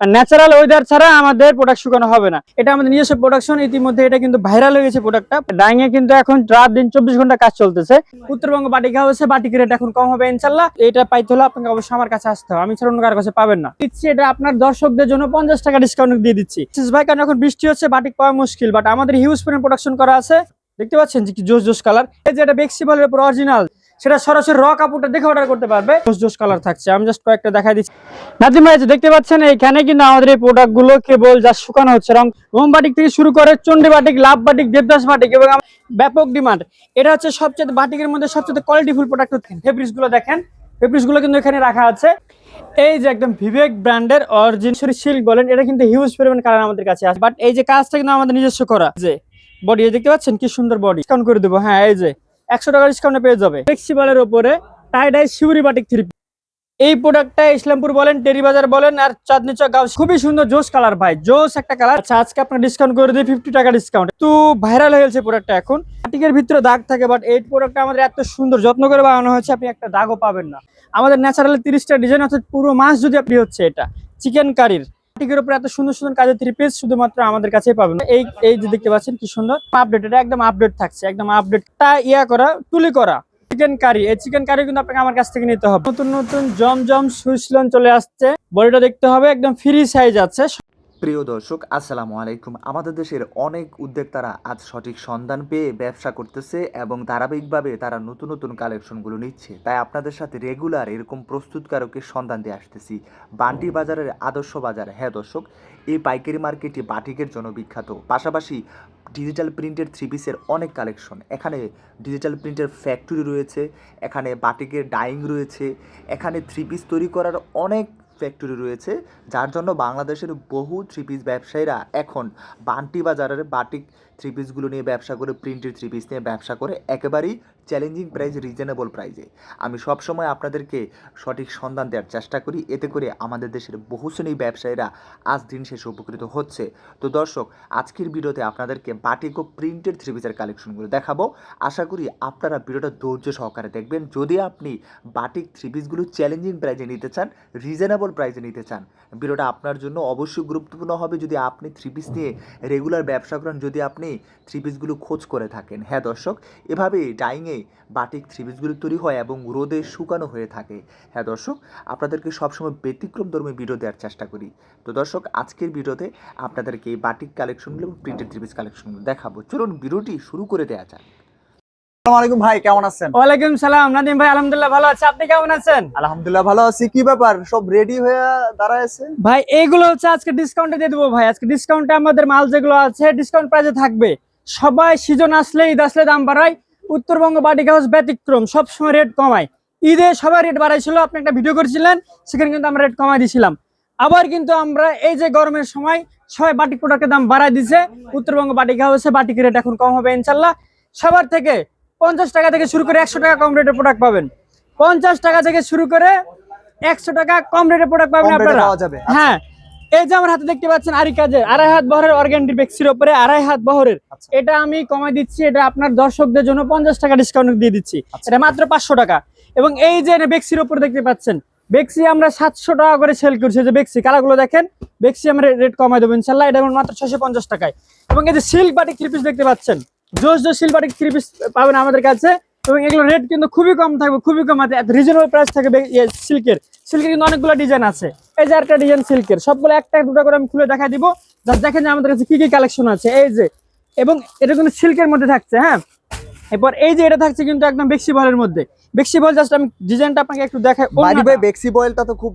Natural weather ছাড়া আমাদের product শুকানো হবে না। এটা আমাদের নিজস্ব প্রোডাকশন ইতিমধ্যে এটা কিন্তু ভাইরাল হয়ে গেছে প্রোডাক্টটা ডাইং এ কিন্তু এখন রাত দিন চব্বিশ ঘণ্টা কাজ চলতেছে। উত্তরবঙ্গ বাটিক হাউসে বাটিক রেট এখন কম হবে ইনশাল্লাহ। এটা পাইতে হলে আপনাকে অবশ্যই আমার কাছে আসতে হবে। আমি ছাড়া অন্য কারও কাছে পাবেন না। দিচ্ছি এটা আপনার দর্শকদের জন্য পঞ্চাশ টাকা ডিসকাউন্ট দিয়ে দিচ্ছি ভাই, কারণ এখন বৃষ্টি হচ্ছে, বাটিক পাওয়া মুশকিল বাট আমাদের হিউজ পরিমাণ প্রোডাকশন করা আছে। দেখতে পাচ্ছেন যে জোস জোস কালার এই যে এটা বেক্সিবলের উপর অরিজিনাল সেটা সরাসরি র কাপড়টা দেখে অর্ডার করতে পারবে। জোস জোস কালার থাকছে। আমি জাস্ট কয়েকটা দেখাই দিচ্ছি। নাদিম ভাই যে দেখতে পাচ্ছেন এখানে কিন্তু আমাদের এই প্রোডাক্টগুলো কেবল যা শুকানো হচ্ছে। রং রোম বাটিক থেকে শুরু করে Chandi batik, love batik, Devdas batik এবং ব্যাপক ডিমান্ড এটা হচ্ছে সবচেয়ে বাটিকের মধ্যে সবচেয়ে কোয়ালিটিফুল প্রোডাক্ট ফেব্রিক্সগুলো দেখেন। ফেব্রিক্সগুলো কিন্তু এখানে রাখা আছে। এই যে একদম বিবেক ব্র্যান্ডের অরিজিনাল সিল্ক বলেন, এটা কিন্তু হিউজ পরিমাণ কালার আমাদের কাছে আছে। বাট এই যে কাজটা কিন্তু আমাদের নিজস্ব করা। যে বডি দেখতে পাচ্ছেন কি সুন্দর বডি ডিসকাউন্ট করে দেবো। হ্যাঁ এই যে। একশো টাকা ডিসকাউন্টে পেয়ে যাবে। ফ্লেক্সিবলের উপরে tie dye shibori batik three এই প্রোডাক্টটা ইসলামপুর বলেন টেরি বাজার বলেন আর চাঁদনি চক গাউস। খুবই সুন্দর জোস কালার ভাই, জোস একটা কালার আচ্ছা আজকে আপনার ডিসকাউন্ট করে দিই ফিফটি টাকা ডিসকাউন্ট তো ভাইরাল হয়ে গেছে প্রোডাক্টটা এখন। বাটিকের ভিতরে দাগ থাকে বাট এই প্রোডাক্টটা আমাদের এত সুন্দর, যত্ন করে বানানো হয়েছে, আপনি একটা দাগও পাবেন না। আমাদের ন্যাচারালি তিরিশটা ডিজাইন আছে, পুরো মাস যদি আপনি হচ্ছে এটা, চিকেন কারির। বাটিকের উপরে এত সুন্দর সুন্দর কাজের থ্রি পিস শুধুমাত্র আমাদের কাছেই পাবেন। এই এই যে দেখতে পাচ্ছেন কি সুন্দর। আপডেট এটা একদম আপডেট থাকছে, একদম আপডেট তা ইয়া করা, তুলি করা। চিকেন কারি এই চিকেন কারি কিন্তু আপনাকে আমার কাছ থেকে নিতে হবে। নতুন নতুন, জমজম সুইসলন চলে আসছে। বডিটা দেখতে হবে, একদম ফ্রি সাইজ আছে। প্রিয় দর্শক, আসসালামু আলাইকুম। আমাদের দেশের অনেক উদ্যোক্তারা আজ সঠিক সন্ধান পেয়ে ব্যবসা করতেছে এবং ধারাবাহিকভাবে তারা নতুন নতুন কালেকশনগুলো নিচ্ছে। তাই আপনাদের সাথে রেগুলার এরকম প্রস্তুতকারকের সন্ধান দিয়ে আসতেছি। বান্টি বাজারের আদর্শ বাজার। হ্যাঁ দর্শক, এই পাইকারি মার্কেটটি বাটিকের জন্য বিখ্যাত। পাশাপাশি ডিজিটাল প্রিন্টের থ্রি পিসের অনেক কালেকশন। এখানে ডিজিটাল প্রিন্টের ফ্যাক্টরি রয়েছে, এখানে বাটিকের ডাইং রয়েছে, এখানে থ্রি পিস তৈরি করার অনেক ফ্যাক্টরি রয়েছে যার জন্য বাংলাদেশের বহু থ্রি পিস ব্যবসায়ীরা এখন বান্টি বাজারের বাটিক থ্রি পিসগুলো নিয়ে ব্যবসা করে প্রিন্টেড থ্রি পিস নিয়ে ব্যবসা করে, একেবারেই চ্যালেঞ্জিং প্রাইস রিজনেবল প্রাইসে আমি সবসময় আপনাদেরকে সঠিক সন্ধান দেওয়ার চেষ্টা করি। এতে করে আমাদের দেশের বহু শ্রেণি ব্যবসায়ীরা আজ দিন শেষে উপকৃত হচ্ছে। তো দর্শক, আজকের ভিডিওতে আপনাদেরকে বাটিক প্রিন্টেড থ্রি পিসের কালেকশনগুলো দেখাবো। আশা করি আপনারা ভিডিওটা ধৈর্য সহকারে দেখবেন। যদি আপনি বাটিক থ্রি পিসগুলো চ্যালেঞ্জিং প্রাইসে নিতে চান রিজনেবল প্রাইসে নিতে চান, ভিডিওটা আপনার জন্য অবশ্যই গুরুত্বপূর্ণ হবে। যদি আপনি থ্রি পিস নিয়ে রেগুলার ব্যবসা করেন, যদি আপনি থ্রি পিসগুলো খোঁজ করে থাকেন। হ্যাঁ দর্শক, এভাবে ডাইংয়ে বাটিক থ্রি পিসগুলো তৈরি হয় এবং রোদে শুকানো হয়ে থাকে। হ্যাঁ দর্শক, আপনাদেরকে সবসময় ব্যতিক্রম ধর্মী ভিডিও দেওয়ার চেষ্টা করি। তো দর্শক, আজকের ভিডিওতে আপনাদেরকে এই বাটিক কালেকশনগুলো এবং প্রিন্টেড থ্রি পিস কালেকশনগুলো দেখাবো। চলুন ভিডিওটি শুরু করে দেওয়া যাক। আলাইকুম ভাই কেমন আছেন? ওয়ালাইকুম সালাম নাদিম ভাই আলহামদুলিল্লাহ ভালো আছে। আপনি কেমন আছেন? আলহামদুলিল্লাহ ভালো আছি। কি ব্যাপার সব রেডি হয়ে দাঁড়ায় ভাই হচ্ছে আজকে ডিসকাউন্টে দিয়ে দেবো ভাই। আজকে ডিসকাউন্টে আমাদের মাল যেগুলো আছে ডিসকাউন্ট প্রাইসে থাকবে। সবাই সিজন আসলে ঈদ আসলে দাম বাড়ায়। উত্তরবঙ্গ বাটিক হাউস ব্যতিক্রম সবসময় রেট কমায়। ঈদে সবাই রেট বাড়াইছিল আপনি একটা ভিডিও করেছিলেন সেখানে কিন্তু আমরা রেট কমাই দিয়েছিলাম আবার কিন্তু আমরা এই যে গরমের সময় সবাই বাটিক প্রোডাক্টের দাম বাড়াই দিছে। উত্তরবঙ্গ বাটিক হাউসে বাটিক রেট এখন কম হবে ইনশাল্লাহ। সবার থেকে পঞ্চাশ টাকা থেকে শুরু করে একশো টাকা কম রেটের প্রোডাক্ট পাবেন। পঞ্চাশ টাকা থেকে শুরু করে একশো টাকা কম রেটের প্রোডাক্ট পাবেন আপনারা। যাবে। হ্যাঁ এই যে আমার হাতে দেখতে পাচ্ছেন আরি কাজের আড়াই হাত বহরের অর্গ্যান্ডি বেক্সির উপরে আড়াই হাত বহরের। আচ্ছা। এটা আমি কমাই দিচ্ছি এটা আপনার দর্শকদের জন্য পঞ্চাশ টাকা ডিসকাউন্ট দিয়ে দিচ্ছি। আচ্ছা। এটা মাত্র পাঁচশো টাকা। এবং এই যে বেক্সির উপরে দেখতে পাচ্ছেন বেক্সি আমরা সাতশো টাকা করে সেল করছি। যে বেক্সি কালারগুলো দেখেন বেক্সি আমরা রেট কমাই দেবো ইনশাল্লাহ। এটা মাত্র ছশো পঞ্চাশ টাকায়। এবং এই যে সিল্ক বাটি থ্রি পিস দেখতে পাচ্ছেন জোস জোস সিল্ক বাটিক থ্রি পিস পাবেন আমাদের কাছে। এবং এগুলো রেট কিন্তু খুবই কম থাকবে খুবই কম আছে রিজনেবল প্রাইস থাকবে সিল্কের সিল্কের কিন্তু অনেকগুলো ডিজাইন আছে। এই যে একটা ডিজাইন সিল্কের সবগুলো একটা দুটো করে আমি খুলে দেখা দিব। জাস্ট দেখেন যে আমাদের কাছে কি কি কালেকশন আছে। এই যে এবং এটা কিন্তু সিল্কের মধ্যে থাকছে হ্যাঁ? এরপর এই যে এটা থাকছে কিন্তু একদম বেক্সি বলের মধ্যে। বেক্সি বল জাস্ট আমি ডিজাইনটা আপনাকে একটু দেখাই বেক্সি বয়েলটা তো খুব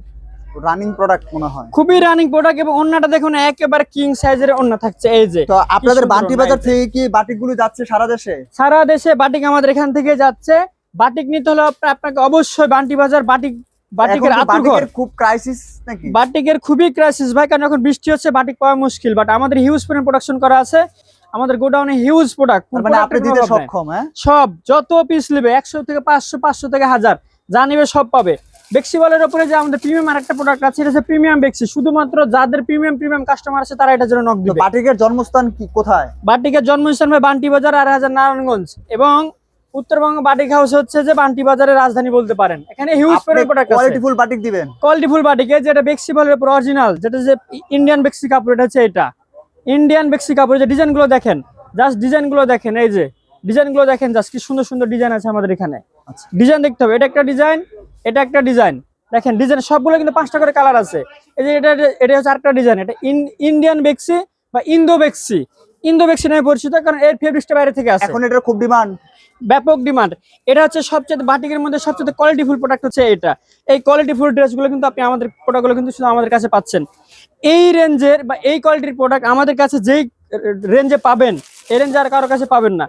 রানিং প্রোডাক্ট মনে হয়। খুবই রানিং প্রোডাক্ট এবং অন্যটা দেখুন একেবারে কিং সাইজের অন্য থাকছে এই যে। তো আপনাদের বান্টি বাজার থেকে কি বাটিকগুলো যাচ্ছে সারা দেশে? সারা দেশে বাটিক আমাদের এখান থেকে যাচ্ছে। বাটিক নিতে হলে আপনাকে অবশ্যই বান্টি বাজার বাটিক বাটিকের বাটিকের খুব ক্রাইসিস নাকি? বাটিকের খুবই ক্রাইসিস ভাই কারণ এখন বৃষ্টি হচ্ছে বাটিক পাওয়া মুশকিল বাট আমাদের হিউজ পরিমাণ প্রোডাকশন করা আছে। আমাদের গোডাউনে হিউজ প্রোডাক্ট মানে আপনি দিতে সক্ষম হ্যাঁ? সব যত পিস নেবে একশো থেকে পাঁচশো পাঁচশো থেকে হাজার যা নেবে সব পাবে। বেক্সি বলের উপরে যে আমাদের প্রিমিয়াম আরেকটা প্রোডাক্ট আছে এটা হচ্ছে প্রিমিয়াম বেক্সি শুধুমাত্র যাদের প্রিমিয়াম প্রিমিয়াম কাস্টমার আছে তারা এটার জন্য নক দিবে। বাটিকের জন্মস্থান কি কোথায়? বাটিকের জন্মস্থান ভাই বান্টি বাজার আর হাজার নারায়ণগঞ্জ। এবং উত্তরবঙ্গ বাটিক হাউস হচ্ছে যে বান্টি বাজারের রাজধানী বলতে পারেন। এখানে হিউজ প্রোডাক্ট আছে। কোয়ালিটিফুল বাটিক দিবেন? কোয়ালিটিফুল বাটিকে যেটা বেক্সি বলের উপর অরিজিনাল যেটা যে ইন্ডিয়ান বেক্সি কাপড় এটা হচ্ছে এটা। ইন্ডিয়ান বেক্সি কাপড় যে ডিজাইনগুলো দেখেন জাস্ট ডিজাইনগুলো দেখেন এই যে। ডিজাইনগুলো দেখেন জাস্ট কি সুন্দর সুন্দর ডিজাইন আছে আমাদের এখানে। ডিজাইন দেখতে হবে। এটা একটা ডিজাইন এটা একটা ডিজাইন দেখেন ডিজাইন সবগুলো কিন্তু পাঁচটা করে কালার আছে। এই যে এটা এটা হচ্ছে আরেকটা ডিজাইন এটা ইন্ডিয়ান বেক্সি বা ইন্দো বেক্সি ইন্দো বেক্সি নামে পরিচিত কারণ এর ফেব্রিক্সটা বাইরে থেকে আসে এখন এটার খুব ডিমান্ড ব্যাপক ডিমান্ড এটা হচ্ছে সবচেয়ে বাটিকের মধ্যে সবচেয়ে কোয়ালিটিফুল প্রোডাক্ট হচ্ছে এটা। এই কোয়ালিটিফুল ড্রেসগুলো কিন্তু আপনি আমাদের প্রোডাক্টগুলো কিন্তু শুধু আমাদের কাছে পাচ্ছেন। এই রেঞ্জের বা এই কোয়ালিটির প্রোডাক্ট আমাদের কাছে যেই রেঞ্জে পাবেন। এই রেঞ্জে আর কারোর কাছে পাবেন না।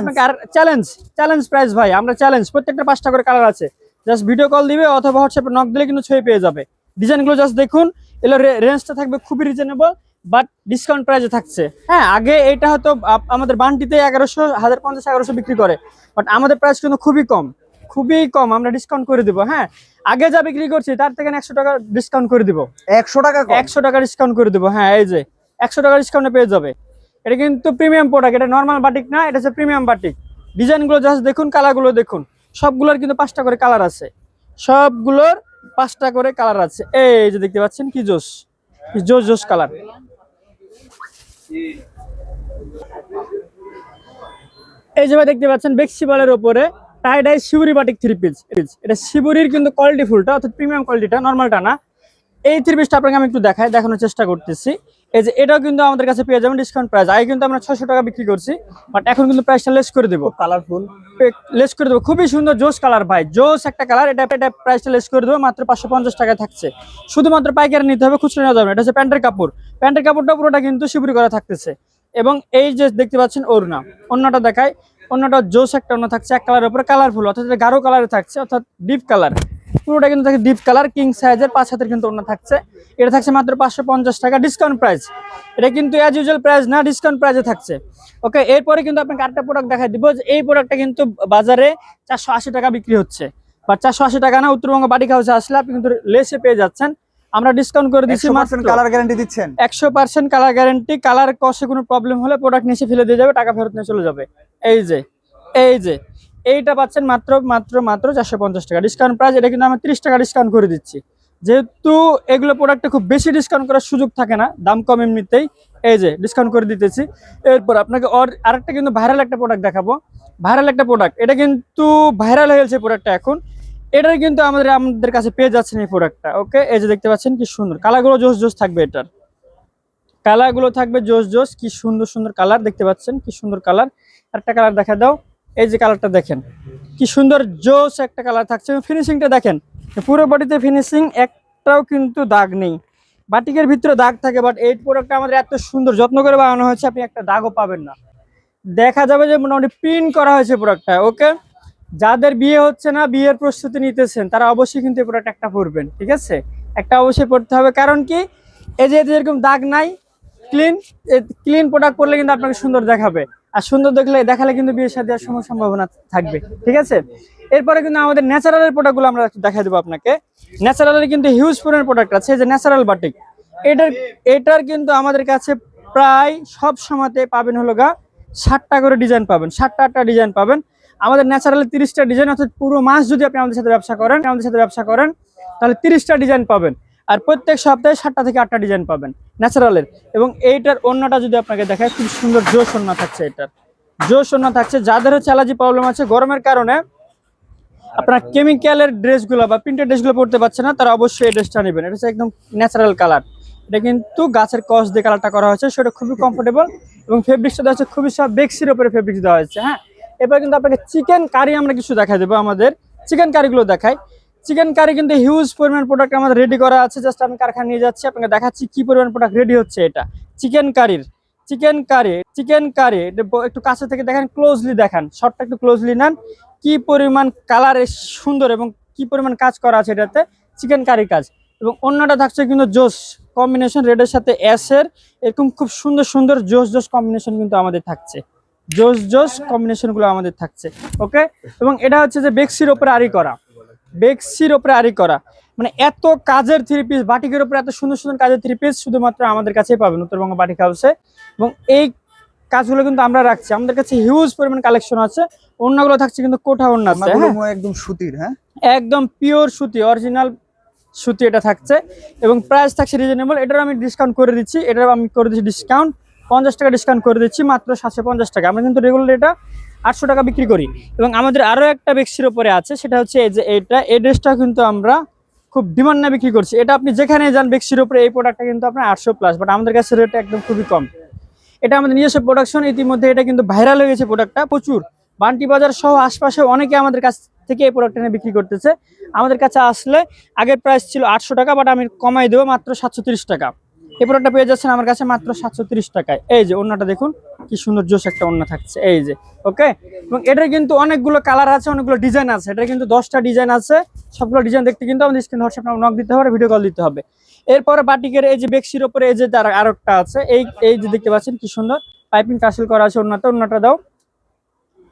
আপনাকে আর চ্যালেঞ্জ চ্যালেঞ্জ প্রাইস ভাই আমরা চ্যালেঞ্জ প্রত্যেকটা পাঁচটা করে কালার আছে। জাস্ট ভিডিও কল দিবে অথবা হোয়াটসঅ্যাপে নক দিলে কিন্তু ছবি পেয়ে যাবে। ডিজাইনগুলো জাস্ট দেখুন এগুলো রেঞ্জটা থাকবে খুবই রিজনেবল বাট ডিসকাউন্ট প্রাইসে থাকছে। হ্যাঁ আগে এটা হয়তো আমাদের বান্টিতে এগারোশো হাজার পঞ্চাশ এগারোশো বিক্রি করে বাট আমাদের প্রাইস কিন্তু খুবই কম। খুবই কম আমরা ডিসকাউন্ট করে দিব হ্যাঁ। আগে যা বিক্রি করছি তার থেকে একশো টাকা ডিসকাউন্ট করে দিব। একশো টাকা একশো টাকা ডিসকাউন্ট করে দেবো হ্যাঁ এই যে একশো টাকা ডিসকাউন্টে পেয়ে যাবে। এটা কিন্তু প্রিমিয়াম প্রোডাক্ট এটা নর্মাল বাটিক না, এটা হচ্ছে প্রিমিয়াম বাটিক ডিজাইনগুলো জাস্ট দেখুন কালারগুলো দেখুন। সবগুলোর কিন্তু পাঁচটা করে কালার আছে। সবগুলোর পাঁচটা করে কালার আছে। এই যে দেখতে পাচ্ছেন কি জোস? জোস জোস কালার এই যে ভাই দেখতে পাচ্ছেন বেক্সিবালের উপরে tie dye shibori batik three piece এটা শিবুরির কিন্তু কোয়ালিটি ফুলটা অর্থাৎ প্রিমিয়াম কোয়ালিটিটা নর্মালটা না। এই থ্রি পিসটা আপনাকে আমি একটু দেখাই, দেখানোর চেষ্টা করতেছি। এই যে এটাও কিন্তু আমাদের কাছে পেয়ে যাবেন ডিসকাউন্ট প্রাইস আগে কিন্তু আমরা ছশো টাকা বিক্রি করছি বাট এখন কিন্তু প্রাইসটা লেস করে দেবো। কালারফুল লেস করে দেবো। খুবই সুন্দর জোস কালার ভাই। জোস একটা কালার এটা এটা প্রাইসটা লেস করে দেবো মাত্র পাঁচশো পঞ্চাশ টাকায় থাকছে। শুধুমাত্র পাইকারি নিতে হবে খুচরো নেওয়া যাবে। এটা হচ্ছে প্যান্টের কাপড়। প্যান্টের কাপড়টা পুরোটা কিন্তু শিবুরি করা থাকতেছে। এবং এই যে দেখতে পাচ্ছেন ওড়না। অন্যটা দেখায় অন্যটা জোস একটা অন্য থাকছে এক কালারের উপরে কালারফুল অর্থাৎ গাঢ় কালারে থাকছে অর্থাৎ ডিপ কালার পুরোটা কিন্তু থাকে ডিপ কালার কিং সাইজের পাঁচ হাতের কিন্তু অন্য থাকছে। এটা থাকছে মাত্র পাঁচশো পঞ্চাশ টাকা ডিসকাউন্ট প্রাইস এটা কিন্তু অ্যাজ ইউজুয়াল প্রাইস না ডিসকাউন্ট প্রাইসে থাকছে। ওকে এরপরে কিন্তু আপনাকে আরেকটা প্রোডাক্ট দেখাই দিব যে এই প্রোডাক্টটা কিন্তু বাজারে চারশো আশি টাকা বিক্রি হচ্ছে। বা চারশো আশি টাকা না উত্তরবঙ্গ বাটিক হাউসে আসলে আপনি কিন্তু লেসে পেয়ে যাচ্ছেন। আমরা ডিসকাউন্ট করে দিচ্ছি কালার গ্যারান্টি দিচ্ছেন? একশো পার্সেন্ট কালার গ্যারেন্টি কালার কষে কোনো প্রবলেম হলে প্রোডাক্ট নিচে ফেলে দিয়ে যাবে টাকা ফেরত নিয়ে চলে যাবে। এই যে এই যে। এইটা পাচ্ছেন মাত্র মাত্র মাত্র চারশো পঞ্চাশ টাকা। ডিসকাউন্ট প্রাইস এটা কিন্তু আমরা তিরিশ টাকা ডিসকাউন্ট করে দিচ্ছি। যেহেতু এগুলো প্রোডাক্টে খুব বেশি ডিসকাউন্ট করার সুযোগ থাকে না, দাম কম এমনিতেই, এই যে ডিসকাউন্ট করে দিতেছি। এরপর আপনাকে ওর আরেকটা কিন্তু ভাইরাল একটা প্রোডাক্ট দেখাবো। ভাইরাল একটা প্রোডাক্ট এটা কিন্তু ভাইরাল হয়ে গেছে প্রোডাক্টটা এখন। এটার কিন্তু আমাদের আমাদের কাছে পেয়ে যাচ্ছেন এই প্রোডাক্টটা ওকে এই যে দেখতে পাচ্ছেন কি সুন্দর। কালারগুলো জোস জোস থাকবে এটার। কালারগুলো থাকবে জোস জোস, কি সুন্দর সুন্দর কালার দেখতে পাচ্ছেন, কি সুন্দর কালার। একটা কালার দেখা দাও। এই যে কালারটা দেখেন, কি সুন্দর জোস একটা কালার থাকছে। ফিনিশিংটা দেখেন পুরো বডিতে ফিনিশিং একটাও কিন্তু দাগ নেই। বাটিকের ভিতরে দাগ থাকে বাট এই প্রোডাক্টটা আমাদের এত সুন্দর যত্ন করে বানানো হয়েছে, আপনি একটা দাগও পাবেন না। দেখা যাবে যে মোটামুটি প্রিন্ট করা হয়েছে প্রোডাক্টটা ওকে যাদের বিয়ে হচ্ছে না, বিয়ের প্রস্তুতি নিতেছেন, তারা অবশ্যই কিন্তু এই প্রোডাক্ট একটা পরবেন, ঠিক আছে? একটা অবশ্যই পড়তে হবে, কারণ কি? এই যে যেরকম দাগ নাই ক্লিন ক্লিন প্রোডাক্ট পরলে কিন্তু আপনাকে সুন্দর দেখাবে। আর সুন্দর দেখলে, দেখালে কিন্তু বিয়ের সাথে আর সময় সম্ভাবনা থাকবে, ঠিক আছে? এরপরে কিন্তু আমাদের ন্যাচারালের প্রোডাক্টগুলো আমরা দেখা দেবো আপনাকে। ন্যাচারালের কিন্তু হিউজ পরিমাণ প্রোডাক্ট আছে যে ন্যাচারাল বাটিক এটার এটার কিন্তু আমাদের কাছে প্রায় সব সময়তে পাবেন হলো গা ষাটটা করে ডিজাইন পাবেন, ষাটটা আটটা ডিজাইন পাবেন। আমাদের ন্যাচারালি তিরিশটা ডিজাইন অর্থাৎ পুরো মাস যদি আপনি আমাদের সাথে ব্যবসা করেন, আমাদের সাথে ব্যবসা করেন, তাহলে তিরিশটা ডিজাইন পাবেন। আর প্রত্যেক সপ্তাহে সাতটা থেকে আটটা ডিজাইন পাবেন, ন্যাচারালের। এবং এইটার অন্যটা যদি আপনাকে দেখায় খুব সুন্দর জোশ অন্য থাকছে এটার। জোশ অন্য থাকছে, যাদের হচ্ছে অ্যালার্জি প্রবলেম আছে, গরমের কারণে আপনার কেমিক্যালের ড্রেসগুলো বা প্রিন্টেড ড্রেসগুলো পড়তে পারছে না, তারা অবশ্যই এই ড্রেসটা নেবেন। এটা হচ্ছে একদম ন্যাচারাল কালার। এটা কিন্তু গাছের কস দিয়ে কালারটা করা হয়েছে, সেটা খুবই কমফোর্টেবল এবং ফেব্রিক্সটা দেওয়া হচ্ছে খুবই সব বেক্সির ওপরে ফেব্রিক্স দেওয়া হয়েছে হ্যাঁ? এবার কিন্তু আপনাকে চিকেন কারি আমরা কিছু দেখা দেবো আমাদের। চিকেন কারিগুলো দেখাই। চিকেন কারি কিন্তু হিউজ পরিমাণ প্রোডাক্ট আমাদের রেডি করা আছে। জাস্ট আমি কারখানা নিয়ে যাচ্ছি, আপনাকে দেখাচ্ছি কি পরিমাণ প্রোডাক্ট রেডি হচ্ছে এটা। চিকেন কারির চিকেন কারি চিকেন কারি একটু কাছে থেকে দেখেন ক্লোজলি দেখান শর্টটা একটু ক্লোজলি নেন। কি পরিমাণ কালার সুন্দর এবং কি পরিমাণ কাজ করা আছে এটাতে? চিকেন কারি কাজ। এবং অন্যটা থাকছে কিন্তু জোস কম্বিনেশন রেডের সাথে অ্যাশের এরকম খুব সুন্দর সুন্দর জোস জোস কম্বিনেশন কিন্তু আমাদের থাকছে। জোস জোস কম্বিনেশনগুলো আমাদের থাকছে ওকে এবং এটা হচ্ছে যে বেক্সির ওপরে আরি করা। বেক্সির ওপরে আরি করা। মানে এত কাজের থ্রি পিস বাটিকের উপরে এত সুন্দর সুন্দর কাজের থ্রি পিস শুধুমাত্র আমাদের কাছেই পাবেন উত্তরবঙ্গ বাটিক হাউসে এবং এই কাজগুলো কিন্তু আমরা রাখছি। আমাদের কাছে হিউজ পরিমাণ কালেকশন আছে। অন্যগুলো থাকছে কিন্তু কোঠা অন্য আছে হ্যাঁ? হয় একদম সুতির হ্যাঁ? একদম পিওর সুতি অরিজিনাল সুতি এটা থাকছে। এবং প্রাইস থাকছে রিজনেবল এটার আমি ডিসকাউন্ট করে দিচ্ছি। এটার আমি করে দিচ্ছি ডিসকাউন্ট পঞ্চাশ টাকা ডিসকাউন্ট করে দিচ্ছি। মাত্র সাতশো পঞ্চাশ টাকা। আমরা কিন্তু রেগুলার এটা আটশো টাকা বিক্রি করি। এবং আমাদের আরও একটা বেক্সির ওপরে আছে, সেটা হচ্ছে এই যে এইটা এই ড্রেসটা কিন্তু আমরা খুব ডিমান্ড না বিক্রি করছি। এটা আপনি যেখানে যান বেক্সির উপরে এই প্রোডাক্টটা কিন্তু আপনার আটশো প্লাস বাট আমাদের কাছে রেট একদম খুবই কম। এটা আমাদের নিজস্ব প্রোডাকশন ইতিমধ্যে এটা কিন্তু ভাইরাল হয়ে গেছে প্রোডাক্টটা প্রচুর। বান্টি বাজার সহ আশপাশে অনেকে আমাদের কাছ থেকে এই প্রোডাক্টটা নিয়ে বিক্রি করতেছে। আমাদের কাছে আসলে আগের প্রাইস ছিল আটশো টাকা বাট আমি কমাই দেবো মাত্র সাতশো টাকা। এই প্রোডাক্টটা পেয়ে যাচ্ছেন আমার কাছে মাত্র সাতশো ত্রিশ টাকায়। এই যে অন্যটা দেখুন, কি সুন্দর জোশ একটা অন্য থাকছে। এই যে ওকে এবং এটার কিন্তু অনেকগুলো কালার আছে, অনেকগুলো ডিজাইন আছে। এটা কিন্তু দশটা ডিজাইন আছে। সবগুলো ডিজাইন দেখতে কিন্তু আমাদের স্ক্রিন হোয়াটসঅ্যাপ নক দিতে হবে ভিডিও কল দিতে হবে। এরপরে বাটিকের এই যে বেক্সির ওপরে এই যে তার আরেকটা আছে, এই এই যে দেখতে পাচ্ছেন কি সুন্দর। পাইপিং টাসেল করা আছে অন্যটা অন্যটা দাও।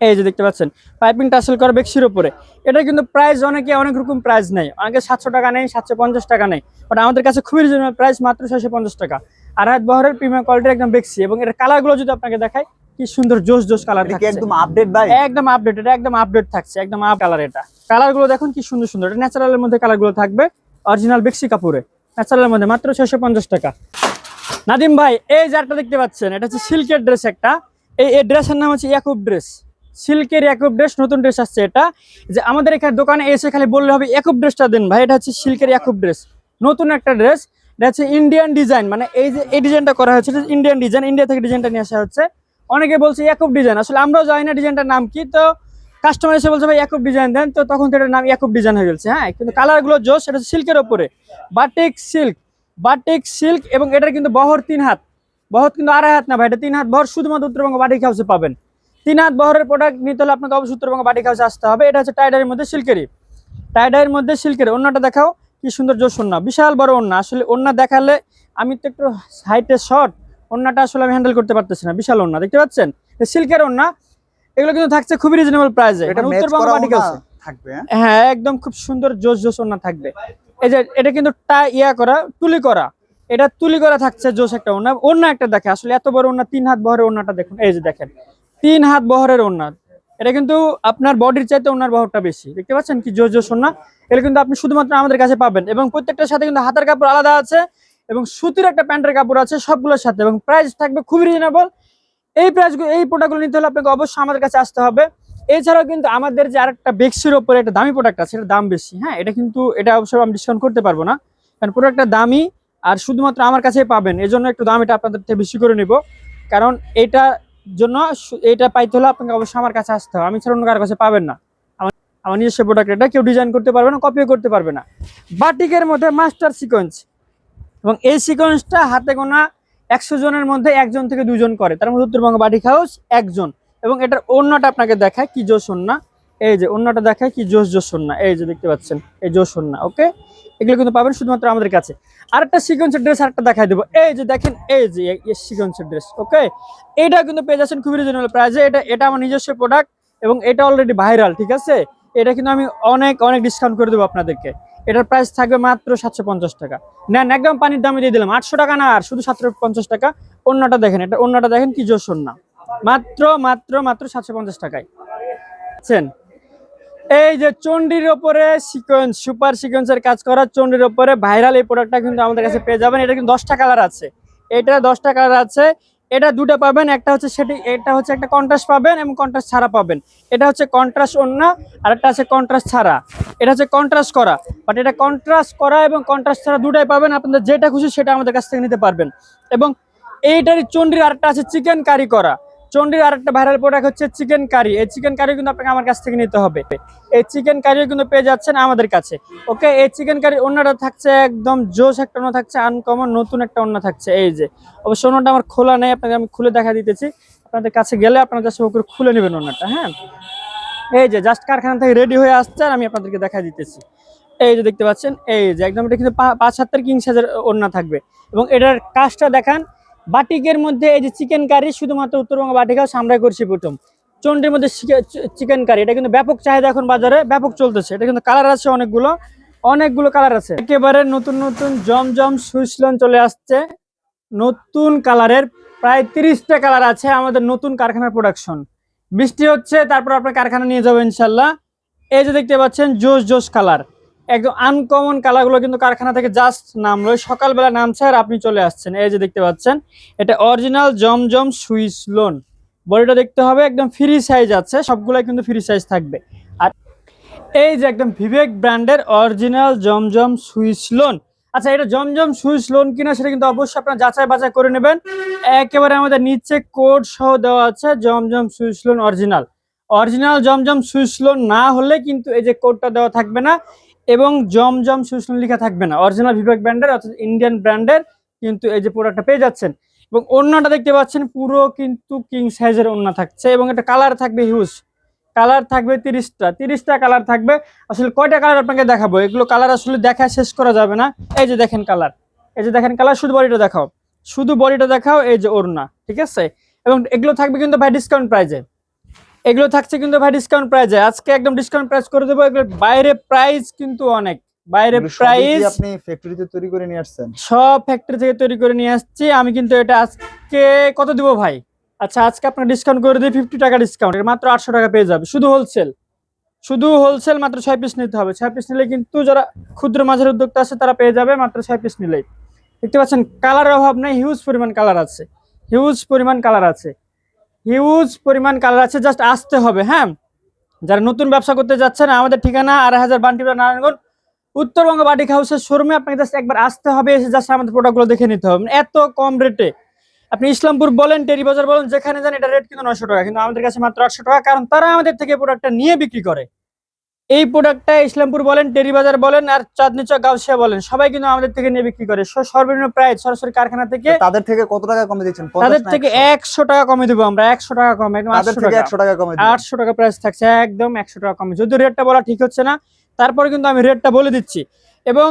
এই যে দেখতে পাচ্ছেন পাইপিং টাসেল করা বেক্সির উপরে। এটা কিন্তু প্রাইস অনেকে অনেক রকম প্রাইস নেই অনেকে সাতশো টাকা নেই সাতশো পঞ্চাশ টাকা নেই বাট আমাদের কাছে খুবই রিজনেবল প্রাইস মাত্র ছয়শো পঞ্চাশ টাকা। আর হাত বহরের প্রিমিয়াম কোয়ালিটির একদম বেক্সি এবং এর কালারগুলো যদি আপনাকে দেখায় কি সুন্দর জোস জোস কালার এটা কি একদম আপডেট ভাই? একদম আপডেট এটা একদম আপডেট থাকছে একদম আপ কালার এটা। কালারগুলো দেখুন কি সুন্দর সুন্দর। এটা ন্যাচারালের মধ্যে কালারগুলো থাকবে অরিজিনাল বেক্সি কাপুরে ন্যাচারালের মধ্যে মাত্র ছয়শো পঞ্চাশ টাকা। নাদিম ভাই এই যারটা দেখতে পাচ্ছেন এটা হচ্ছে সিল্কের ড্রেস একটা। এই এই ড্রেসের নাম হচ্ছে ইয়াকুব ড্রেস সিল্কের ইয়াকুব ড্রেস, নতুন ড্রেস আসছে এটা। যে আমাদের এখানে দোকানে এসে খালি বললে হবে ইয়াকুব ড্রেসটা দেন ভাই, এটা হচ্ছে সিল্কের ইয়াকুব ড্রেস। নতুন একটা ড্রেস, এটা হচ্ছে ইন্ডিয়ান ডিজাইন মানে এই যে এই ডিজাইনটা করা হয়েছে ইন্ডিয়ান ডিজাইন ইন্ডিয়া থেকে ডিজাইনটা নিয়ে আসা হচ্ছে। অনেকে বলছে ইয়াকুব ডিজাইন আসলে আমরাও জানি না ডিজাইনটার নাম কি, তো কাস্টমার এসে বলছে, ভাই ইয়াকুব ডিজাইন দেন। তো তখন তো এটার নাম ইয়াকুব ডিজাইন হয়ে গেছে হ্যাঁ। কিন্তু কালারগুলো জোস সেটা হচ্ছে সিল্কের ওপরে। বাটিক সিল্ক বাটিক সিল্ক এবং এটার কিন্তু বহর তিন হাত। বহর কিন্তু আড়াই হাত না ভাই, এটা তিন হাত বহর, শুধুমাত্র উত্তরবঙ্গ বাটিক হাউসে পাবেন। তিন হাত বহরের প্রোডাক্ট নিতে হলে আপনাকে অবশ্যই উত্তরবঙ্গ বাটিক হাউসে আসতে হবে। এটা হচ্ছে টাইডারের মধ্যে সিল্কেরই টাইডারের মধ্যে সিল্কের অন্যটা দেখাও কি সুন্দর জোস ওন্না বিশাল বড় ওন্না আসলে ওন্না দেখালে আমি তো একটু হাইটে শর্ট ওন্নাটা আসলে আমি হ্যান্ডেল করতে পারতেছি না। বিশাল ওন্না দেখতে পাচ্ছেন? সিল্কের ওন্না এগুলো কিন্তু থাকছে খুবই রিজনেবল প্রাইসে উত্তরবঙ্গ বাটিক হাউসে থাকবে হ্যাঁ? হ্যাঁ একদম খুব সুন্দর জোস জোস ওনা থাকবে। এই যে এটা কিন্তু টা ইয়া করা তুলি করা। এটা তুলি করা থাকছে জোস একটা ওনা ওনা একটা দেখে আসলে এত বড় ওনা তিন হাত বহরের ওনাটা দেখুন। এই যে দেখেন। তিন হাত বহরের ওনার এটা কিন্তু আপনার বডির চাইতে ওনার বহরটা বেশি। দেখতে পাচ্ছেন কি জোর জোস ওনা এটা কিন্তু আপনি শুধুমাত্র আমাদের কাছে পাবেন এবং প্রত্যেকটার সাথে কিন্তু হাতের কাপড় আলাদা আছে এবং সুতির একটা প্যান্টের কাপড় আছে সবগুলোর সাথে এবং প্রাইস থাকবে খুবই রিজনেবল এই প্রাইসগুলো এই প্রোডাক্টগুলো নিতে হলে আপনাকে অবশ্যই আমাদের কাছে আসতে হবে। এছাড়াও কিন্তু আমাদের যে আরেকটা বেক্সির ওপরে একটা দামি প্রোডাক্ট আছে সেটার দাম বেশি। হ্যাঁ এটা কিন্তু এটা অবশ্যই আমি ডিসকাউন্ট করতে পারব না। কারণ প্রোডাক্টটা দামি আর শুধুমাত্র আমার কাছেই পাবেন। এজন্য একটু দাম এটা আপনাদের থেকে বেশি করে নিব। কারণ এটা জন্য এটা পাইতে হলে আপনাকে অবশ্যই আমার কাছে আসতে হবে। আমি ছাড়া অন্য কারোর কাছে পাবেন না। আমার নিজস্ব প্রোডাক্ট এটা, কেউ ডিজাইন করতে পারবে না কপিও করতে পারবে না। বাটিকের মধ্যে মাস্টার সিকোয়েন্স এবং এই সিকোয়েন্সটা হাতে গোনা একশো জনের মধ্যে একজন থেকে দুজন করে। তার মধ্যে উত্তরবঙ্গ বাটিক হাউস একজন। এবং এটার অন্যটা আপনাকে দেখায় কি জোশ না এই যে অন্যটা দেখায় কি জোশ জোশ না এই যে দেখতে পাচ্ছেন, এই জোশ না ওকে এগুলো কিন্তু পাবেন শুধুমাত্র আমাদের কাছে। আরেকটা সিকোয়েন্সের ড্রেস আরেকটা দেখাই দেবো। এই যে দেখেন, এই যে সিকোয়েন্সের ড্রেস ওকে এটা কিন্তু পেয়ে যাচ্ছেন খুবই রিজনেবল প্রাইসে এটা এটা আমার নিজস্ব প্রোডাক্ট এবং এটা অলরেডি ভাইরাল ঠিক আছে? এটা কিন্তু আমি অনেক অনেক ডিসকাউন্ট করে দেবো আপনাদেরকে। এটার প্রাইস থাকবে মাত্র সাতশো পঞ্চাশ টাকা। নেন, একদম পানির দামে দিয়ে দিলাম। আটশো টাকা না, আর শুধু সাতশো পঞ্চাশ টাকা। অন্যটা দেখেন, এটা অন্যটা দেখেন কি জোশ না। মাত্র মাত্র মাত্র সাতশো পঞ্চাশ টাকায়। এই যে চন্ডির ওপরে সিকোয়েন্স সুপার সিকোয়েন্সের কাজ করা চন্ডির ওপরে ভাইরাল এই প্রোডাক্টটা কিন্তু আমাদের কাছে পেয়ে যাবেন। এটা কিন্তু দশটা কালার আছে। এটা দশটা কালার আছে। এটা দুটো পাবেন, একটা হচ্ছে সেটি এটা হচ্ছে একটা কন্ট্রাস্ট পাবেন এবং কন্ট্রাস্ট ছাড়া পাবেন। এটা হচ্ছে কন্ট্রাস্ট অন্য আর একটা আছে কন্ট্রাস্ট ছাড়া। এটা হচ্ছে কন্ট্রাস্ট করা। বাট এটা কন্ট্রাস্ট করা এবং কন্ট্রাস্ট ছাড়া দুটাই পাবেন। আপনাদের যেটা খুশি সেটা আমাদের কাছ থেকে নিতে পারবেন। এবং এইটারই চন্ডির আরেকটা আছে চিকেন কারি করা। চন্ডির আরেকটা ভাইরাল প্রোডাক্ট হচ্ছে চিকেন কারি এই চিকেন কারি কিন্তু আপনাকে আমার কাছ থেকে নিতে হবে। এই চিকেন কারিও কিন্তু পেয়ে যাচ্ছেন আমাদের কাছে। ওকে এই চিকেন কারি অন্যটা থাকছে একদম জোশ একটা অন্য থাকছে আনকমন নতুন একটা অন্য থাকছে। এই যে, অবশ্য অন্যটা আমার খোলা নেই আপনাকে আমি খুলে দেখা দিতেছি। আপনাদের কাছে গেলে আপনারা জাস্ট করে খুলে নেবেন অন্যটা হ্যাঁ? এই যে জাস্ট কারখানা থেকে রেডি হয়ে আসছে আর আমি আপনাদেরকে দেখা দিতেছি। এই যে, দেখতে পাচ্ছেন? এই যে, একদম এটা কিন্তু পাঁচ হাতের কিং সাইজের ওড়না থাকবে। এবং এটার কাজটা দেখান বাটিকের মধ্যে এই যে চিকেন কারি শুধুমাত্র উত্তরবঙ্গ বাটিক সামরাই করছি প্রথম। চন্ডির মধ্যে চিকেন কারি এটা কিন্তু ব্যাপক চাহিদা এখন বাজারে, ব্যাপক চলতেছে। এটা কিন্তু কালার আছে অনেকগুলো অনেকগুলো কালার আছে। একেবারে নতুন নতুন, জমজম, সুইসলন চলে আসছে। নতুন কালারের প্রায় তিরিশটা কালার আছে আমাদের নতুন কারখানার প্রোডাকশন বৃষ্টি হচ্ছে, তারপর আপনার কারখানা নিয়ে যাব ইনশাল্লাহ। এই যে দেখতে পাচ্ছেন জোস জোস কালার একদম আনকমন কালারগুলো কিন্তু কারখানা থেকে জাস্ট নামলো। সকালবেলা নামছে আর আপনি চলে আসছেন। এই যে দেখতে পাচ্ছেন, এটা অরিজিনাল জমজম সুইস লোন। বডিটা দেখতে হবে, একদম ফ্রি সাইজ আছে, সবগুলাই কিন্তু ফ্রি সাইজ থাকবে। আর এই যে একদম বিবেক ব্র্যান্ডের অরিজিনাল জমজম সুইস লোন। আচ্ছা এটা জমজম সুইস লোন কিনা সেটা কিন্তু অবশ্যই আপনারা যাচাই বাছাই করে নেবেন। একেবারে আমাদের নিচে কোড সহ দেওয়া আছে, Zamzam Swiss lawn original original Zamzam Swiss lawn না হলে কিন্তু এই যে কোডটা দেওয়া থাকবে না। এবং জমজম লোন লেখা থাকবে না। অরিজিনাল বিবেক ব্র্যান্ডের অর্থাৎ ইন্ডিয়ান ব্র্যান্ডের কিন্তু এই যে প্রোডাক্টটা পেয়ে যাচ্ছেন। এবং ওড়নাটা দেখতে পাচ্ছেন, পুরো কিন্তু কিং সাইজের ওড়না থাকছে এবং এটা কালার থাকবে হিউজ কালার থাকবে তিরিশটা। তিরিশটা কালার থাকবে। আসলে কয়টা কালার আপনাকে দেখাবো? এগুলো কালার আসলে দেখা শেষ করা যাবে না। এই যে দেখেন কালার এই যে দেখেন কালার শুধু বডিটা দেখাও। শুধু বডিটা দেখাও এই যে ওড়না, ঠিক আছে? এবং এগুলো থাকবে কিন্তু ভাই ডিসকাউন্ট প্রাইজে এগুলো থাকছে কিন্তু ভাই ডিসকাউন্ট প্রাইজে আজকে একদম ডিসকাউন্ট প্রাইস করে দেবো এগুলো বাইরে প্রাইস কিন্তু অনেক। বাইরে প্রাইস আপনি ফ্যাক্টরিতে তৈরি করে নিয়ে আসছেন? সব ফ্যাক্টরি থেকে তৈরি করে নিয়ে আসছি। আমি কিন্তু এটা আজকে কত দিব ভাই? আচ্ছা আজকে আপনার ডিসকাউন্ট করে দিই ফিফটি টাকা ডিসকাউন্ট মাত্র আটশো টাকা পেয়ে যাবে। শুধু হোলসেল শুধু হোলসেল মাত্র ছয় পিস নিতে হবে। ছয় পিস নিলে কিন্তু যারা ক্ষুদ্র মাঝের উদ্যোক্তা আছে তারা পেয়ে যাবে মাত্র ছয় পিস নিলেই। দেখতে পাচ্ছেন কালারের অভাব নেই হিউজ পরিমাণ কালার আছে। হিউজ পরিমাণ কালার আছে। হিউজ পরিমাণ কালার আছে জাস্ট আসতে হবে হ্যাঁ? যারা নতুন ব্যবসা করতে যাচ্ছেন, আমাদের ঠিকানা আড়াই হাজার বান্টিপুরা নারায়ণগঞ্জ। উত্তরবঙ্গ বাটিক হাউসের শোরুমে আপনাকে জাস্ট একবার আসতে হবে, এসে জাস্ট আমাদের প্রোডাক্টগুলো দেখে নিতে হবে। এত কম রেটে আপনি ইসলামপুর বলেন, টেরি বাজার বলেন, যেখানে যান, এটা রেট কিন্তু নশো টাকা, কিন্তু আমাদের কাছে মাত্র আটশো টাকা, কারণ তারা আমাদের থেকে প্রোডাক্টটা নিয়ে বিক্রি করে। এই প্রোডাক্টটা ইসলামপুর বলেন টেরি বাজার বলেন আর চাঁদনি চক গাউসিয়া বলেন সবাই কিন্তু আমাদের থেকে নিয়ে বিক্রি করে। সর্বনিম্ন প্রাইস সরাসরি কারখানা থেকে তাদের থেকে কত টাকা কমে দিচ্ছেন? তাদের থেকে একশো? টাকা কমে দেবো আমরা একশো টাকা কমে একদম আটশো থেকে টাকা। একশো টাকা কমে। আটশো টাকা প্রাইস থাকছে একদম একশো টাকা কমে। যদিও রেটটা বলা ঠিক হচ্ছে না তারপরে কিন্তু আমি রেটটা বলে দিচ্ছি। এবং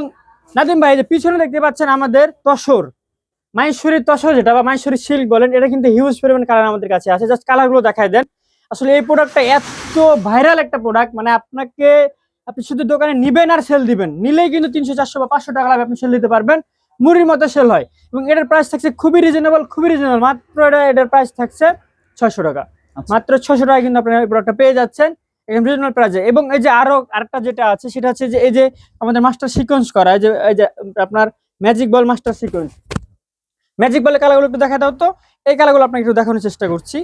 নাদিম ভাই যে পিছনে দেখতে পাচ্ছেন আমাদের তসর মাইশ্বরীর তসর যেটা বা মাইশ্বরী সিল্ক বলেন এটা কিন্তু হিউজ পরিমাণ কালার আমাদের কাছে আছে। জাস্ট কালারগুলো দেখাই দেন। আসলে এই প্রোডাক্টটা এত ভাইরাল একটা প্রোডাক্ট মানে আপনাকে আপনি শুধু দোকানে নিবেন আর সেল দিবেন। নিলেই কিন্তু তিনশো চারশো বা পাঁচশো টাকা লাভ আপনি সেল দিতে পারবেন। মুড়ির মতো সেল হয়। এবং এটার প্রাইস থাকছে খুবই রিজনেবল খুবই রিজনেবল মাত্র এটা এটার প্রাইস থাকছে ছয়শো টাকা। আচ্ছা। মাত্র ছশো টাকা কিন্তু আপনার এই প্রোডাক্টটা পেয়ে যাচ্ছেন। একদম রিজনেবল এবং এই যে আরও আরেকটা যেটা আছে সেটা হচ্ছে যে এই যে আমাদের মাস্টার সিকোয়েন্স করা এই যে এই যে আপনার magic ball master sequence magic বলের কালারগুলো একটু দেখা দাও তো। এই কালারগুলো আপনাকে একটু দেখানোর চেষ্টা করছি।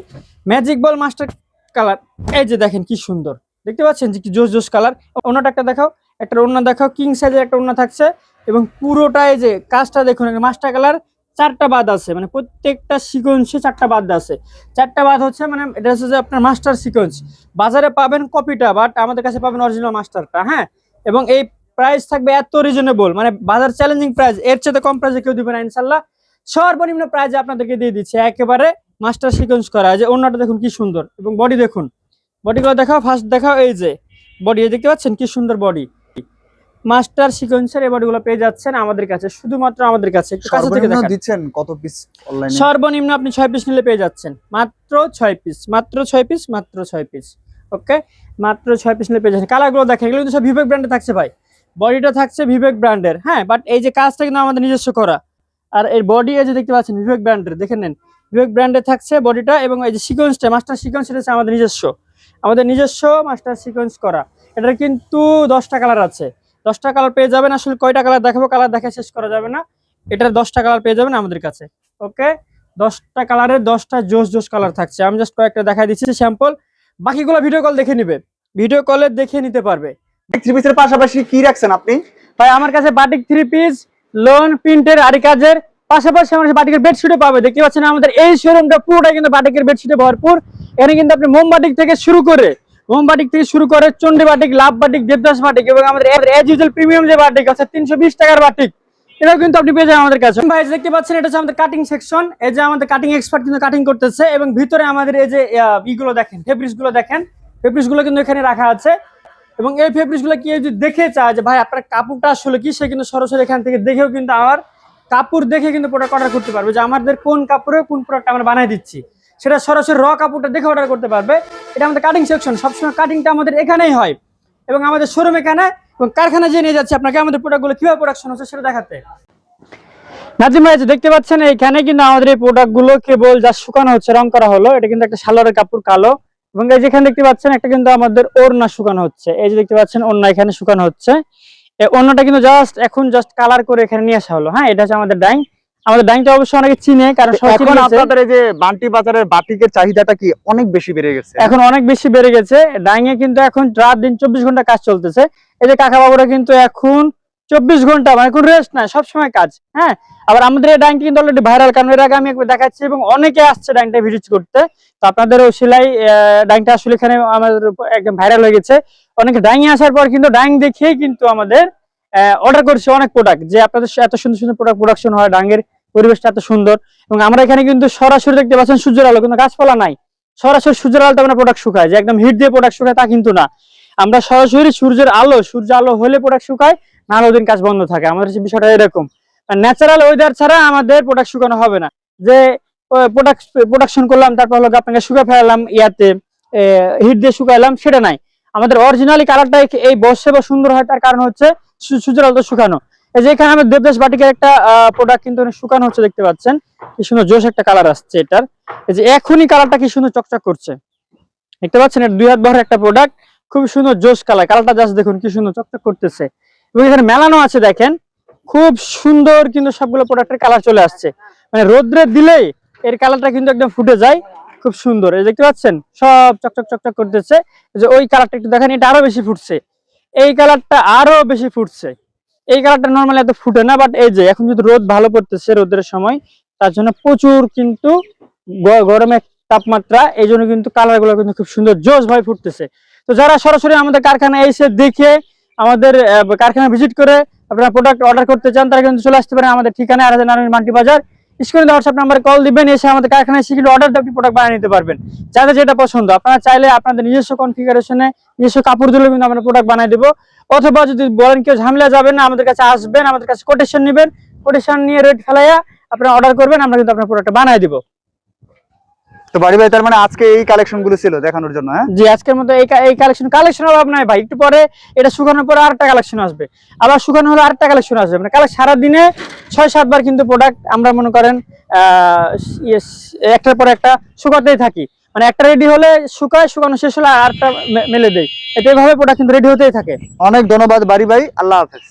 Magic ball master colour. এই যে দেখেন কি সুন্দর। দেখতে পাচ্ছেন যে কি জোস জোস কালার। অন্যটা একটা দেখাও একটা অন্য দেখাও কিং সাইজের একটা অন্য থাকছে এবং পুরোটাই যে কাজটা দেখুন মাস্টার কালার চারটা বাদ আছে মানে প্রত্যেকটা সিকোয়েন্সে চারটা বাদ আছে। চারটা বাদ হচ্ছে মানে এটা হচ্ছে যে আপনার মাস্টার সিকোয়েন্স বাজারে পাবেন কপিটা বাট আমাদের কাছে পাবেন অরিজিনাল মাস্টারটা হ্যাঁ? এবং এই প্রাইস থাকবে এত রিজনেবল মানে বাজার চ্যালেঞ্জিং প্রাইস এর চেয়ে কম প্রাইসে কেউ দিবে না, ইনশাল্লাহ। সর্বনিম্ন প্রাইসে আপনাদেরকে দিয়ে দিচ্ছে, একেবারে মাস্টার সিকোয়েন্স করা। যে অন্যটা দেখুন কি সুন্দর। এবং বডি দেখুন। বডিগুলো দেখাও ফার্স্ট দেখাও এই যে। বডি দেখতে পাচ্ছেন কি সুন্দর বডি মাস্টার সিকোয়েন্সের এই বডিগুলো পেয়ে যাচ্ছেন আমাদের কাছে শুধুমাত্র আমাদের কাছে। একটু কাছে থেকে দিচ্ছেন কত পিস অনলাইনে সর্বনিম্ন আপনি ছয় পিস নিলে পেয়ে যাচ্ছেন। মাত্র ছয় পিস মাত্র ছয় পিস মাত্র ছয় পিস ওকে মাত্র ছয় পিস নিলে পেয়ে যাচ্ছেন। কালারগুলো দেখেন এগুলো কিন্তু সব বিবেক ব্র্যান্ডে থাকছে ভাই। বডিটা থাকছে বিবেক ব্র্যান্ডের হ্যাঁ? বাট এই যে কাজটা কিন্তু আমাদের নিজস্ব করা। আর এই বডি এই যে দেখতে পাচ্ছেন বিবেক ব্র্যান্ডের দেখে নেন। বিবেক ব্র্যান্ডে থাকছে বডিটা এবং এই যে সিকোয়েন্সটা মাস্টার সিকোয়েন্স এটা হচ্ছে আমাদের নিজস্ব। আমাদের নিজস্ব মাস্টার সিকোয়েন্স করা। এটার কিন্তু দশটা কালার আছে। দশটা কালার পেয়ে যাবেন আসলে কয়টা কালার দেখাবো কালার দেখে শেষ করা যাবে না। এটার দশটা কালার পেয়ে যাবেন আমাদের কাছে। ওকে? দশটা কালারের দশটা জোস জোস কালার থাকছে। আমি জাস্ট কয়েকটা দেখাই দিচ্ছি স্যাম্পল বাকিগুলো ভিডিও কল দেখে নিবে। ভিডিও কলে দেখে নিতে পারবে। থ্রি পিসের পাশাপাশি কি রাখছেন আপনি? ভাই আমার কাছে বাটিক থ্রি পিস লোন প্রিন্টের আরি কাজের পাশাপাশি আমার বাটিকের বেডশিটও পাবে। দেখতে পাচ্ছেন আমাদের এই শোরুমটা পুরোটা কিন্তু বাটিকের বেডশিটে ভরপুর। এখানে কিন্তু আপনি মোমবাটিক থেকে শুরু করে মোমবাটিক থেকে শুরু করে Chandi batik, love batik, Devdas batik এবং আমাদের এজ ইউজুয়াল প্রিমিয়াম যে বাটিক আছে, তিনশো বিশ টাকার বাটিক, এটাও কিন্তু আপনি পেয়ে যাবেন আমাদের কাছে। ভাই, দেখতে পাচ্ছেন এটা হচ্ছে আমাদের কাটিং সেকশন এই যে আমাদের কাটিং এক্সপার্ট কিন্তু কাটিং করতেছে এবং ভিতরে আমাদের এই যে ইগুলো দেখেনগুলো দেখেনগুলো কিন্তু এখানে রাখা আছে। এবং এই গুলো কেউ যদি দেখে চায় যে, ভাই, আপনার কাপড়টা আসলে কি? সে কিন্তু সরাসরি এখান থেকে দেখেও কিন্তু আমার কাপড় দেখে কিন্তু প্রোডাক্ট অর্ডার করতে পারবে। যে আমাদের কোন কাপড়ে কোন প্রোডাক্ট আমরা বানাই দিচ্ছি। সেটা সরাসরি র কাপড়টা দেখে অর্ডার করতে পারবে। এটা আমাদের কাটিং সেকশন সবসময় কাটিংটা আমাদের এখানেই হয়। এবং আমাদের শোরুম এখানে এবং কারখানা যে নিয়ে যাচ্ছে, আপনাকে আমাদের প্রোডাক্টগুলো কীভাবে প্রোডাকশন হচ্ছে সেটা দেখাতে। নাজিম ভাই দেখতে পাচ্ছেন এখানে কিন্তু আমাদের এই প্রোডাক্টগুলো কেবল যা শুকানো হচ্ছে, রং করা হলো। এটা কিন্তু একটা সালোয়ারের কাপড়, কালো। এবং এই যেখানে দেখতে পাচ্ছেন, একটা কিন্তু আমাদের ওড়না শুকানো হচ্ছে। এই যে দেখতে পাচ্ছেন, ওড়না এখানে শুকানো হচ্ছে। ওড়নাটা কিন্তু জাস্ট এখন জাস্ট কালার করে এখানে নিয়ে আসা হলো। হ্যাঁ এটা হচ্ছে আমাদের ডাইং আমাদের ডাইংটা অবশ্যই অনেকে চিনে কারণ এখন আপনাদের এই যে বান্টি বাজারের বাটিকের চাহিদাটা কি অনেক বেশি বেড়ে গেছে? এখন অনেক বেশি বেড়ে গেছে। ডাইংয়ে কিন্তু এখন রাত দিন চব্বিশ ঘণ্টা কাজ চলতেছে। এই যে কাকা বাবুরা কিন্তু এখন চব্বিশ ঘণ্টা মানে কোনো রেস্ট নাই সবসময় কাজ। হ্যাঁ আবার আমাদের এই ডাইংটি কিন্তু অলরেডি ভাইরাল কারণ এর আগে আমি একবার দেখাচ্ছি এবং অনেকে আসছে ডাইংটা ভিজিট করতে। তো আপনাদের ওই সেলাই ডাইংটা আসলে এখানে আমাদের একদম ভাইরাল হয়ে গেছে। অনেকে ডাইংয়ে আসার পর কিন্তু ডাইং দেখেই কিন্তু আমাদের অর্ডার করছে অনেক প্রোডাক্ট যে আপনাদের এত সুন্দর সুন্দর প্রোডাক্ট প্রোডাকশন হয় ডাঙ্গের পরিবেশটা এত সুন্দর। এবং আমরা এখানে কিন্তু সরাসরি দেখতে পাচ্ছেন সূর্যের আলো কিন্তু গাছপালা নাই। সরাসরি সূর্যের আলোতে আমরা প্রোডাক্ট শুকায় যে একদম হিট দিয়ে প্রোডাক্ট শুকায় তা কিন্তু না। আমরা সরাসরি সূর্যের আলো, সূর্য আলো হলে প্রোডাক্ট শুকায়, না হলে ওদিন কাজ বন্ধ থাকে। আমাদের বিষয়টা এরকম। ন্যাচারাল ওয়েদার ছাড়া আমাদের প্রোডাক্ট শুকানো হবে না। যে প্রোডাক্ট প্রোডাকশন করলাম, তারপর হলো আপনাকে শুকা ফেলালাম ইয়াতে হিট দিয়ে শুকাইলাম, সেটা নাই। আমাদের অরিজিনালি কালারটা এই বসে বা সুন্দর হয়, তার কারণ হচ্ছে সূর্যের আলোতে শুকানো। এই যে এখানে আমাদের দেবদাস বাটিকের একটা প্রোডাক্ট কিন্তু অনেক শুকানো হচ্ছে, দেখতে পাচ্ছেন। কি সুন্দর জোশ একটা কালার আসছে এটার। এই যে এখনই কালারটা কি সুন্দর চকচক করছে। দেখতে পাচ্ছেন, এটা দুই হাত ভরের একটা প্রোডাক্ট খুব সুন্দর জোশ কালার কালারটা জাস্ট দেখুন, কি সুন্দর চকচক করতেছে। এবং এখানে মেলানো আছে, দেখেন। খুব সুন্দর কিন্তু সবগুলো প্রোডাক্টের কালার চলে আসছে। মানে রোদ্রে দিলেই এর কালারটা কিন্তু একদম ফুটে যায়। খুব সুন্দর। এই দেখতে পাচ্ছেন, সব চকচক চকচক করতেছে। যে ওই কালারটা একটু দেখেন, এটা আরও বেশি ফুটছে। এই কালারটা আরও বেশি ফুটছে। এই কালারটা নর্মালি এত ফুটে না বাট এই যে এখন যদি রোদ ভালো পড়তেছে রোদের সময়, তার জন্য প্রচুর কিন্তু গরমের তাপমাত্রা, এই জন্য কিন্তু কালারগুলো কিন্তু খুব সুন্দর জোশ ভাবে ফুটতেছে। তো যারা সরাসরি আমাদের কারখানায় এসে দেখে আমাদের কারখানা ভিজিট করে আপনারা প্রোডাক্ট অর্ডার করতে চান, তারা কিন্তু চলে আসতে পারেন আমাদের ঠিকানা আর নারায়ণ মান্টি বাজার। স্ক্রিনে হোয়াটসঅ্যাপ নাম্বারে কল দিবেন, এসে আমাদের কারখানায় শিখলে অর্ডার আপনি প্রোডাক্ট বানিয়ে নিতে পারবেন। যাদের যেটা পছন্দ, আপনারা চাইলে আপনাদের নিজস্ব কনফিগারেশনে নিজস্ব কাপড় দিলেও কিন্তু আমরা প্রোডাক্ট বানিয়ে দেবো। অথবা যদি বলেন কেউ ঝামেলা যাবেন না, আমাদের কাছে আসবেন, আমাদের কাছে কোটেশন নেবেন কোটেশন নিয়ে রেট ফেলাইয়া আপনারা অর্ডার করবেন, আমরা কিন্তু আপনার প্রোডাক্ট বানিয়ে দিব। তো বাড়ি ভাই তার মানে আজকে এই কালেকশনগুলো ছিল দেখানোর জন্য হ্যাঁ? জি আজকের মতো এই এই কালেকশন কালেকশন অভাব নাই ভাই। একটু পরে এটা শুকানোর পরে আরেকটা কালেকশন আসবে। আবার শুকানো হলে আরেকটা কালেকশন আসবে। মানে কালে সারাদিনে ছয় সাতবার কিন্তু প্রোডাক্ট আমরা মনে করেন আহ, ইয়ে, একটার পর একটা শুকাতেই থাকি। মানে একটা রেডি হলে শুকায় শুকানো শেষ হলে আরেকটা মেলে দেয় এতে এইভাবে প্রোডাক্ট কিন্তু রেডি হতেই থাকে। অনেক ধন্যবাদ বাড়ি ভাই আল্লাহ হাফেজ।